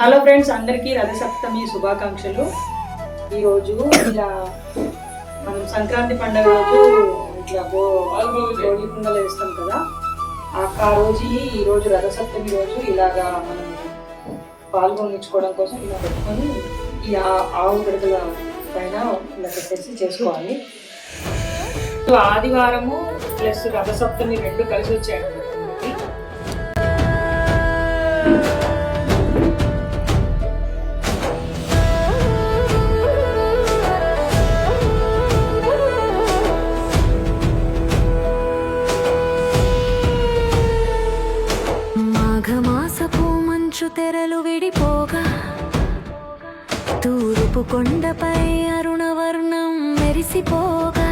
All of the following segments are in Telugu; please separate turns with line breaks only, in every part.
హలో ఫ్రెండ్స్ అందరికీ రథసప్తమి శుభాకాంక్షలు. ఈరోజు ఇలా మనం సంక్రాంతి పండుగ రోజు ఇట్లా భో భోగి కుండలు వేస్తాం కదా. ఆ- రోజు ఈ రోజు రథసప్తమి రోజు ఇలాగా మనం పాల్గొనించుకోవడం కోసం ఇలా పెట్టుకొని ఈ ఆవు పిడకల పైన ఇలా పెట్టేసి చేసుకోవాలి. సో ఆదివారము ప్లస్ రథసప్తమి రెండు కలిసి వచ్చాయి
మంచు తెరలు విడిపోగా తూరుపు కొండపై అరుణవర్ణం మెరిసిపోగా.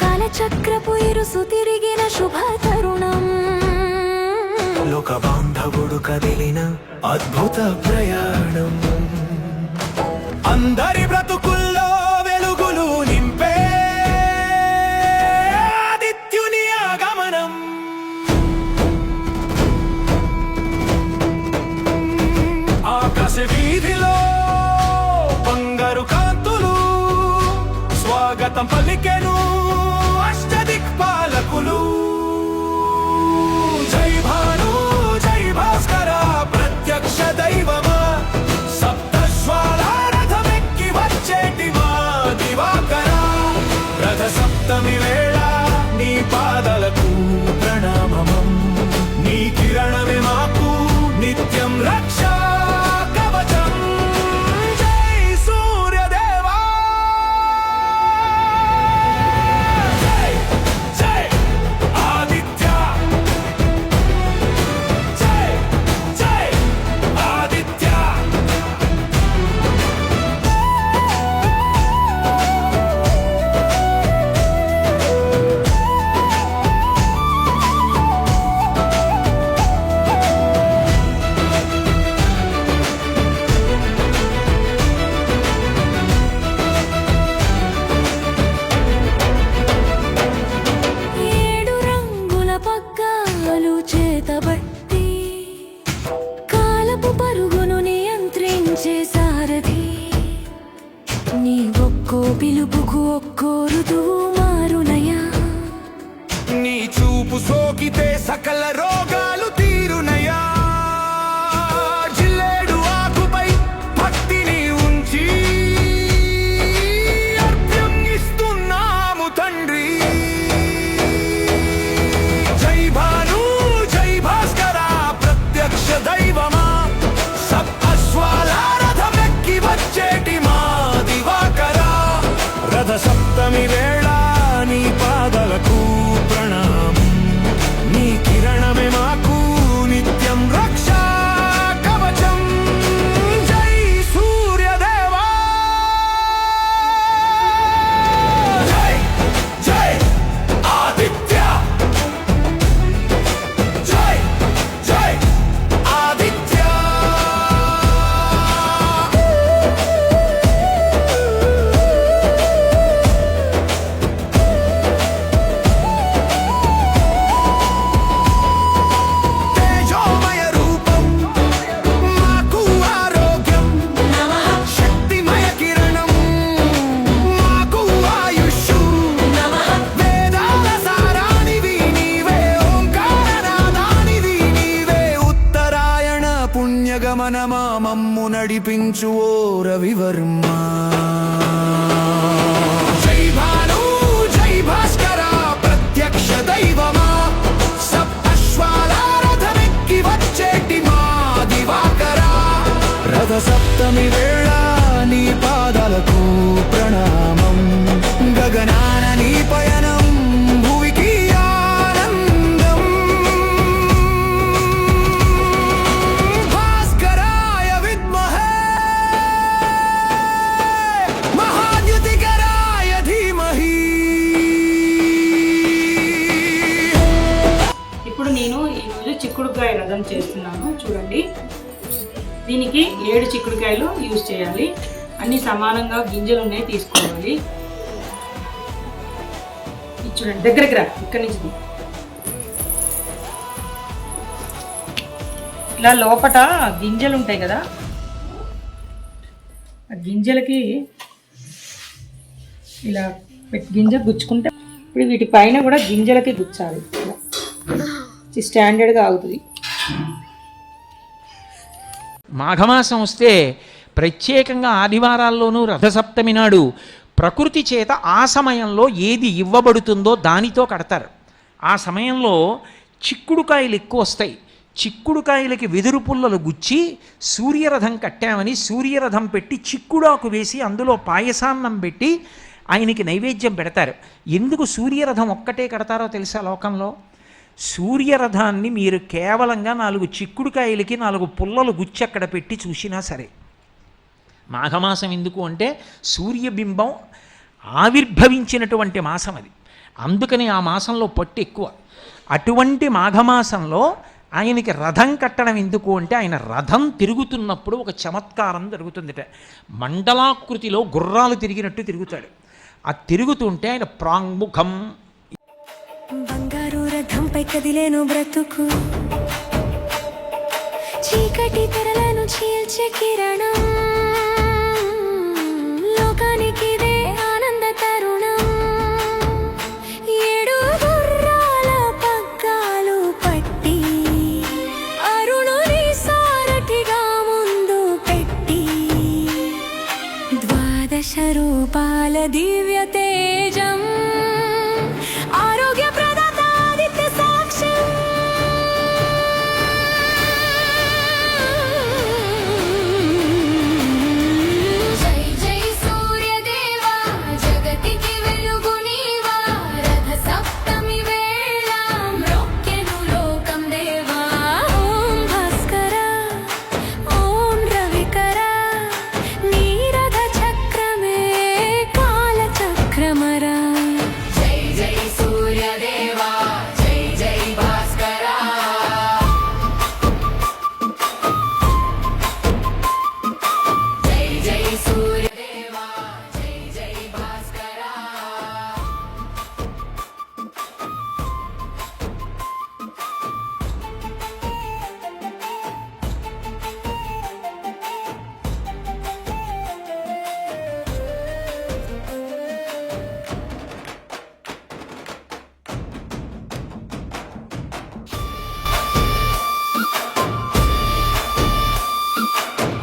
కాలచక్రపు ఇరుసు తిరిగిన శుభ తరుణం
లోక బాంధవుడు కదిలిన అద్భుత ప్రయాణం. అందరి ఆకాశ వీధిలో బంగారు కాంతులు స్వాగతం పలికెను అష్టదిక్పాలకులు. జై భాను జై భాస్కర ప్రత్యక్ష దైవమా సప్తస్వాల వచ్చేటి మా దివాకర. రథ సప్తమి వేళ నీ పాదలకు సప్తమి వేళ నీ పాదాలకు ప్రణామం. గగనాన నీ పయనం
ఏడు చిక్కుడుకాయలు యూజ్ చేయాలి. అన్ని సమానంగా గింజలు ఉన్నాయి తీసుకోవాలి. ఇది చూడండి దగ్గరికి రా ఇక్కడి నుంచి ఇలా లోపట గింజలు ఉంటాయి కదా. ఆ గింజలకి ఇలా పెట్టి గింజ గుచ్చుకుంటే ఇప్పుడు వీటి పైన కూడా గింజలకి గుచ్చాలి. స్టాండర్డ్గా అవుతుంది
మాఘమాసం వస్తే ప్రత్యేకంగా ఆదివారాల్లోనూ రథసప్తమి నాడు ప్రకృతి చేత ఆ సమయంలో ఏది ఇవ్వబడుతుందో దానితో కడతారు. ఆ సమయంలో చిక్కుడుకాయలు ఎక్కువ వస్తాయి. చిక్కుడుకాయలకి వెదురు పుల్లలు గుచ్చి సూర్యరథం కట్టామని సూర్యరథం పెట్టి చిక్కుడాకు వేసి అందులో పాయసాన్నం పెట్టి ఆయనకి నైవేద్యం పెడతారు. ఎందుకు సూర్యరథం ఒక్కటే కడతారో తెలుసా లోకంలో? సూర్యరథాన్ని మీరు కేవలంగా నాలుగు చిక్కుడుకాయలకి నాలుగు పుల్లలు గుచ్చి అక్కడ పెట్టి చూసినా సరే. మాఘమాసం ఎందుకు అంటే సూర్యబింబం ఆవిర్భవించినటువంటి మాసం అది. అందుకని ఆ మాసంలో పట్టు ఎక్కువ. అటువంటి మాఘమాసంలో ఆయనకి రథం కట్టడం ఎందుకు అంటే ఆయన రథం తిరుగుతున్నప్పుడు ఒక చమత్కారం జరుగుతుందిట. మండలాకృతిలో గుర్రాలు తిరిగినట్టు తిరుగుతాడు. ఆ తిరుగుతుంటే ఆయన ప్రాంగ్ముఖం.
బంగారు రథంపై కదిలేను బ్రతుకు. చీకటి తెరలను చీల్చే కిరణం.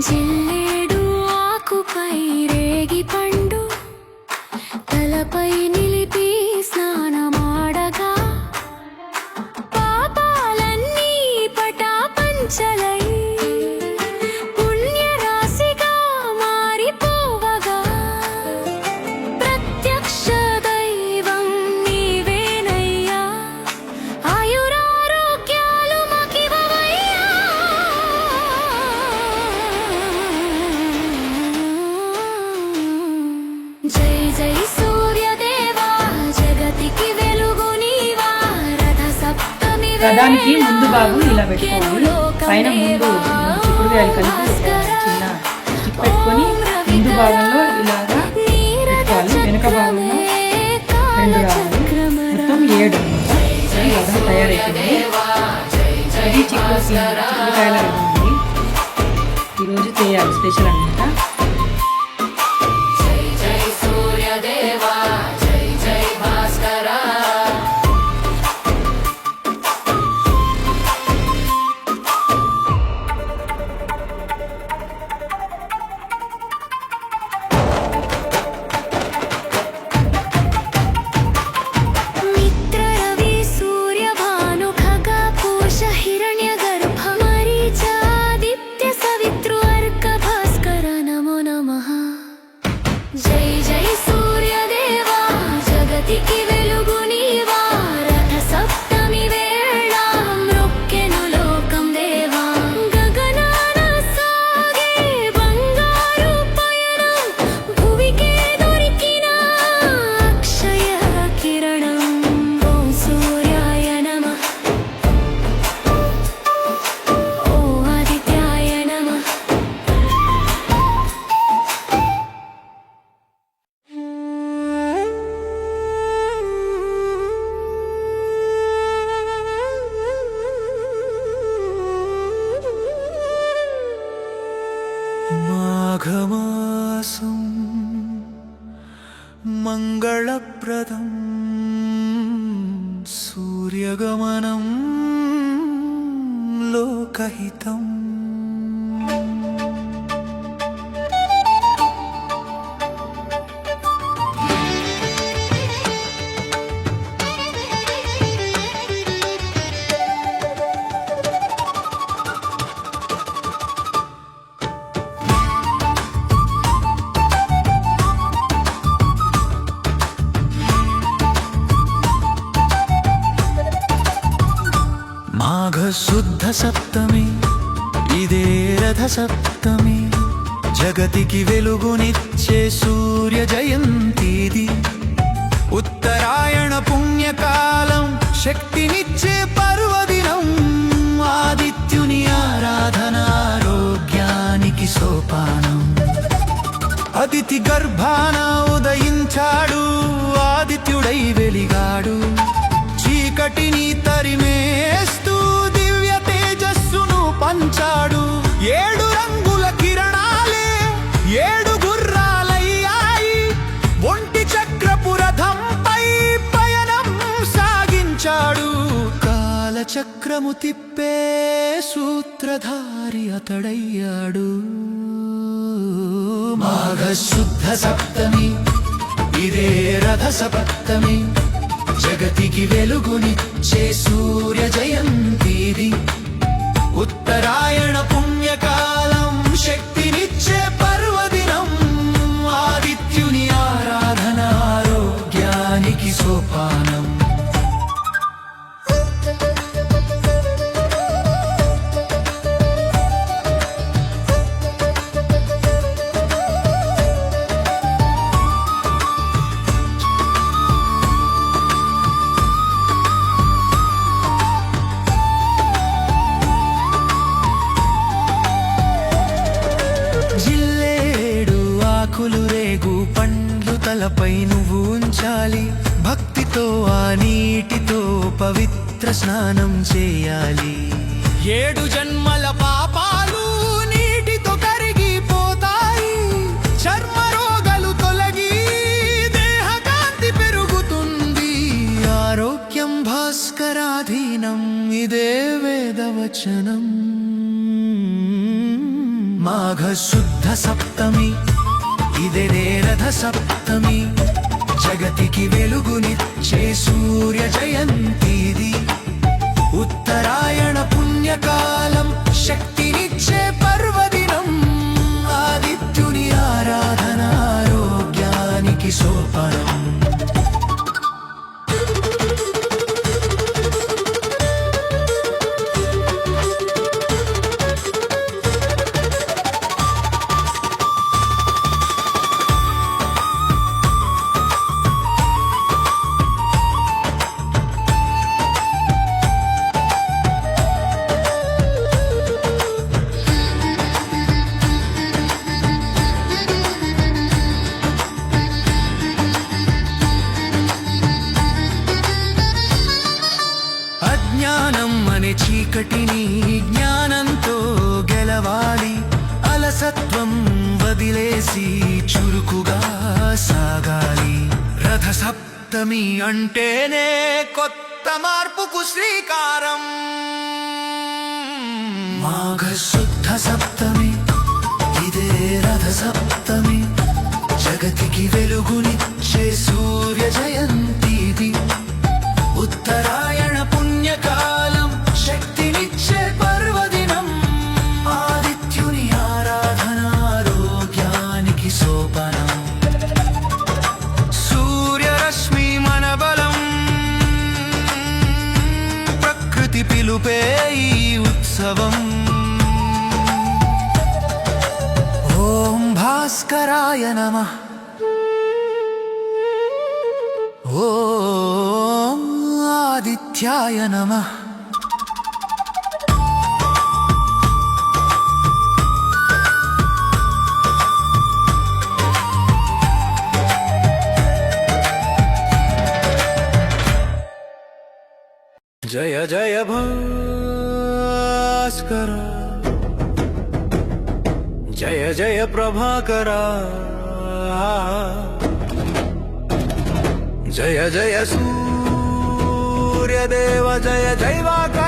见 సప్తమి
రథానికి ముందు భాగం ఇలా పెట్టుకోవాలి. పైన ముందు చిక్కుడుకాయలు కలిపి చిన్న స్టిక్ పెట్టుకొని ముందు భాగంలో ఇలాగా పెట్టుకోవాలి. వెనుక భాగంలో రెండు రావాలి. మొత్తం ఏడు అన్నమాట తయారైపోయింది ఇది చిక్కుడు చిక్కుడుకాయల ఈరోజు చేయాలి స్పెషల్ అనమాట
రథసప్తమి. ఇదే రథసప్తమి. జగతికి వెలుగునిచ్చే సూర్య జయంతిది. ఉత్తరాయణ పుణ్యకాలం శక్తినిచ్చే పర్వదినం. ఆదిత్యుని ఆరాధన ఆరోగ్యానికి సోపానం. అతిథి గర్భాన ఉదయించాడు ఆదిత్యుడై వెలిగాడు. చీకటిని తరిమే ఏడు రంగుల కిరణాలే ఏడు గుర్రాలయ్యాయి. ఒంటి చక్రపు రథంపై పయనం సాగించాడు. కాలచక్రము తిప్పే సూత్రధారి అతడయ్యాడు. మాఘ శుద్ధ సప్తమి ఇదే రథ సప్తమి జగతికి వెలుగునిచ్చే సూర్య జయంతిది. ఉత్తరాయణ పుణ్యకాలం ఆరోగ్యానికి వేదవచనం మాఘ శుద్ధ సప్తమి ఇదే రథ సప్తమి జగతికి వెలుగునిచ్చే సూర్య జయంతిది. ఉత్తరాయణ పుణ్యకాలం శక్తి సప్తమి అంటేనే కొత్త మార్పుకు శ్రీకారం. మాఘ శుద్ధ సప్తమి ఇదే రథ సప్తమి జగతికి వెలుగునిచ్చే సూర్య జయంతిది ఉత్తరా சங்கராய நம. ஓம் ஆதித்யாய நம. జయ జయ ప్రభాకరా. జయ జయ సూర్యదేవ జయ జైవాకరా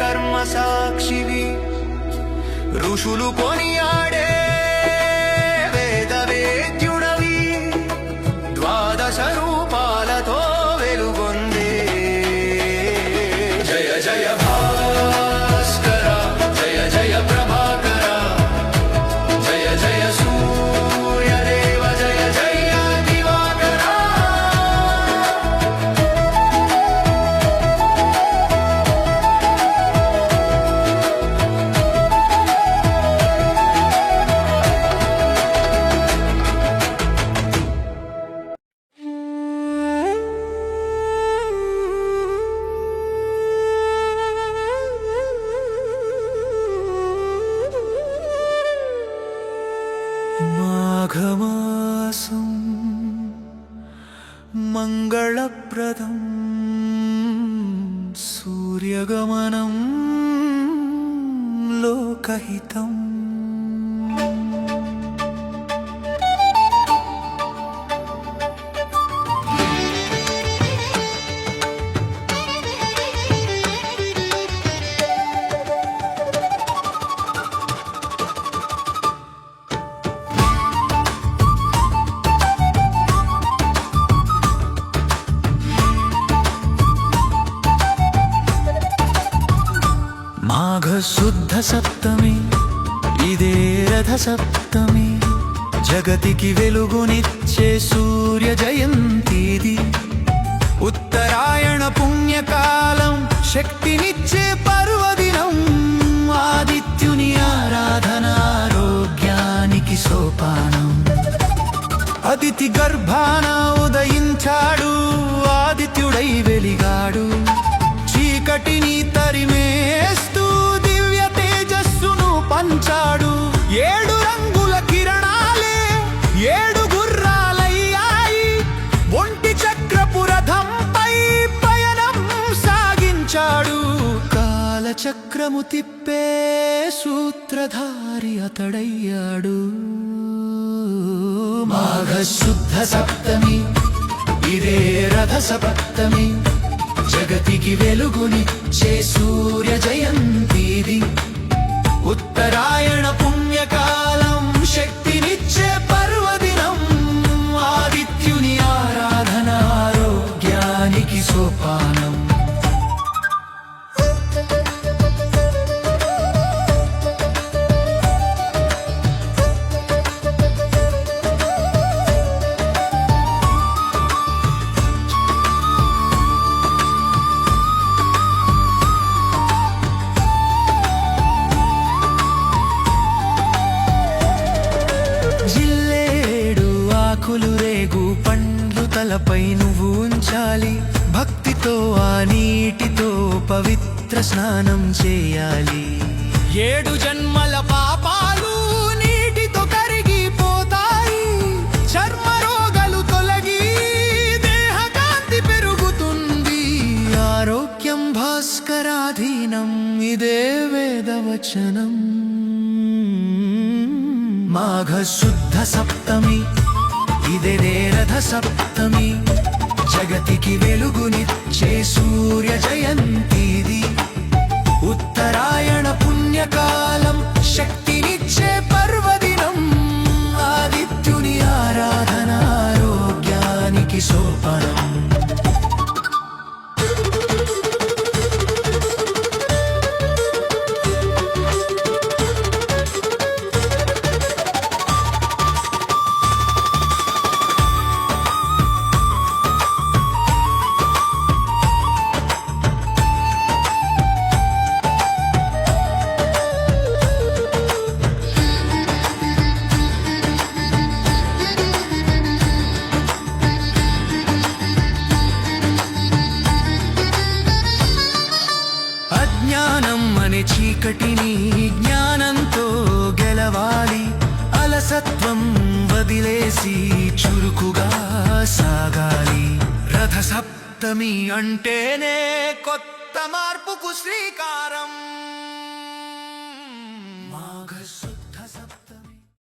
కర్మ సాక్షివి. ఋషులు కొనియాడి శుద్ధ సప్తమి ఇదే రథ సప్తమి జగతికి వెలుగునిచ్చే సూర్య జయంతిది ఉత్తరాయణ పుణ్యకాలం శక్తినిచ్చే పర్వదినం ఆదిత్యుని ఆరాధన ఆరోగ్యానికి సోపానం అతిథి గర్భాన ఉదయించాడు ఆదిత్యుడై వెలిగాడు చీకటిని తరిమేస్తూ పంచాడు. ఏడు రంగుల కిరణాలే ఏడు గుర్రాలయ్యాయి. ఒంటి చక్రపు పయనం సాగించాడు. కాలచక్రము తిప్పే సూత్రధారి అతడయ్యాడు. మాఘ శుద్ధ సప్తమి ఇదే రథ సప్తమి జగతికి వెలుగునిచ్చే సూర్య జయంతిది. ఉత్తరాయణ పుణ్యకాలం శక్తినిచ్చే పర్వదినం ఆదిత్యుని ఆరాధన ఆరోగ్యానికి సోపానం. ఆరోగ్యం భాస్కరాధీనం ఇదే వేదవచనం. మాఘ శుద్ధ సప్తమి ఇదే నేరథ సప్తమి. జగతికి వెలుగునిచ్చే సూర్య జయంతిది. ఉత్తరాయణ పుణ్యకాలం శక్తి